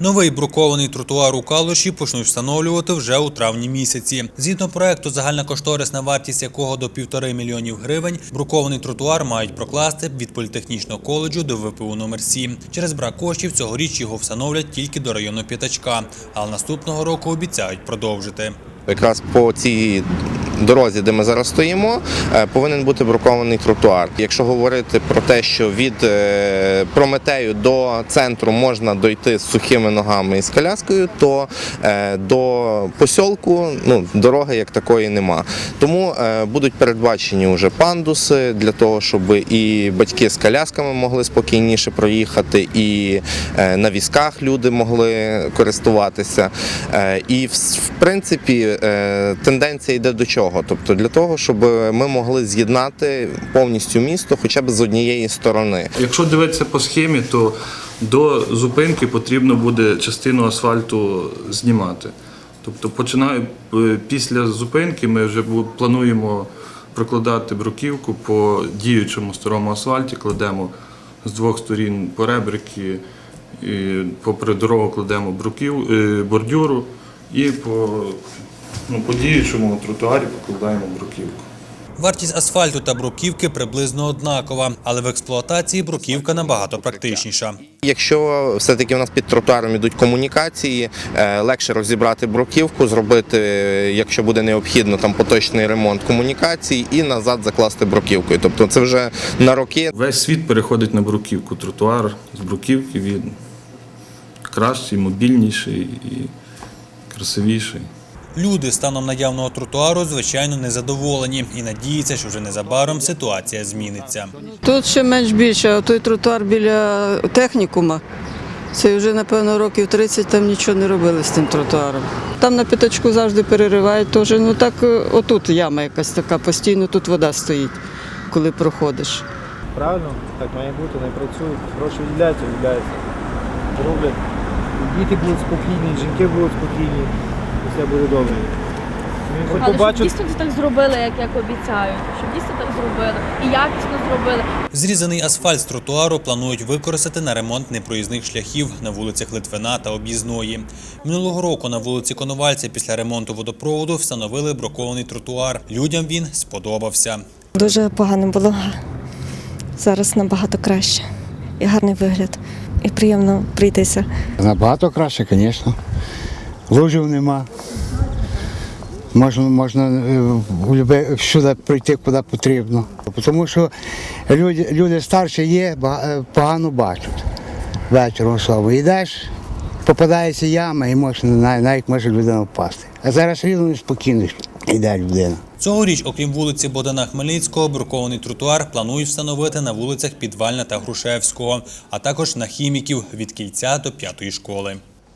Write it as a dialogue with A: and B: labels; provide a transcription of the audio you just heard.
A: Новий брукований тротуар у Калуші почнуть встановлювати вже у травні місяці. Згідно проекту, загальна кошторисна вартість якого до півтори мільйонів гривень, брукований тротуар мають прокласти від політехнічного коледжу до ВПУ номер 7 Через брак коштів цьогоріч його встановлять тільки до району П'ятачка, але наступного року обіцяють продовжити.
B: Якраз по цій дорозі, де ми зараз стоїмо, е, повинен бути брукований тротуар. Якщо говорити про те, що від е, Прометею до центру можна дойти з сухими ногами і з коляскою, то е, до посілку ну, дороги як такої нема. Тому будуть передбачені вже пандуси для того, щоб і батьки з колясками могли спокійніше проїхати, і на візках люди могли користуватися. І в, принципі тенденція йде до чого? Тобто для того, щоб ми могли з'єднати повністю місто хоча б з однієї сторони.
C: Якщо дивитися по схемі, то до зупинки потрібно буде частину асфальту знімати. Тобто, починаю е, після зупинки, ми вже плануємо прокладати бруківку по діючому старому асфальті, кладемо з двох сторін поребрики, і попри дорогу кладемо бруків, е, бордюру і по, ну, по діючому тротуарі покладаємо бруківку.
A: Вартість асфальту та бруківки приблизно однакова, але в експлуатації бруківка набагато практичніша.
B: Якщо все-таки у нас під тротуаром ідуть комунікації, е, легше розібрати бруківку, зробити, якщо буде необхідно, там поточний ремонт комунікацій і назад закласти бруківкою. Тобто це вже на роки.
C: Весь світ переходить на бруківку. Тротуар з бруківки він кращий, мобільніший і красивіший.
A: Люди станом наявного тротуару, звичайно, незадоволені і надіються, що вже незабаром ситуація зміниться.
D: Тут ще менш більше, а той тротуар біля технікума. Це вже, напевно, років 30 там нічого не робили з тим тротуаром. Там на п'ятачку завжди переривають теж. Ну так е, отут яма якась така, постійно тут вода стоїть, коли проходиш.
E: Правильно, так має бути, не працюють. Гроші виділяються, виділяються. Роблять. Діти будуть спокійні, жінки будуть спокійні, все буде добре. Хоч
F: Але щоб дійсно так зробили, як, як обіцяють, щоб дійсно так зробили і якісно зробили.
A: Зрізаний асфальт з тротуару планують використати на ремонт непроїзних шляхів на вулицях Литвина та Об'їзної. Минулого року на вулиці Коновальця після ремонту водопроводу встановили брукований тротуар. Людям він сподобався.
G: Дуже погано було. Зараз набагато краще. І гарний вигляд. І приємно прийтися.
H: Набагато краще, звісно. Лужів нема. Можна, можна е, всюди прийти, куди потрібно. Тому що люди, люди старші є, е, погано бачать. Вечором особливо. Йдеш, попадається яма і навіть, навіть може людина впасти. А зараз рівно спокійно йде людина.
A: Цьогоріч, окрім вулиці Богдана Хмельницького, брукований тротуар планують встановити на вулицях Підвальна та Грушевського, а також на хіміків від кільця до п'ятої школи.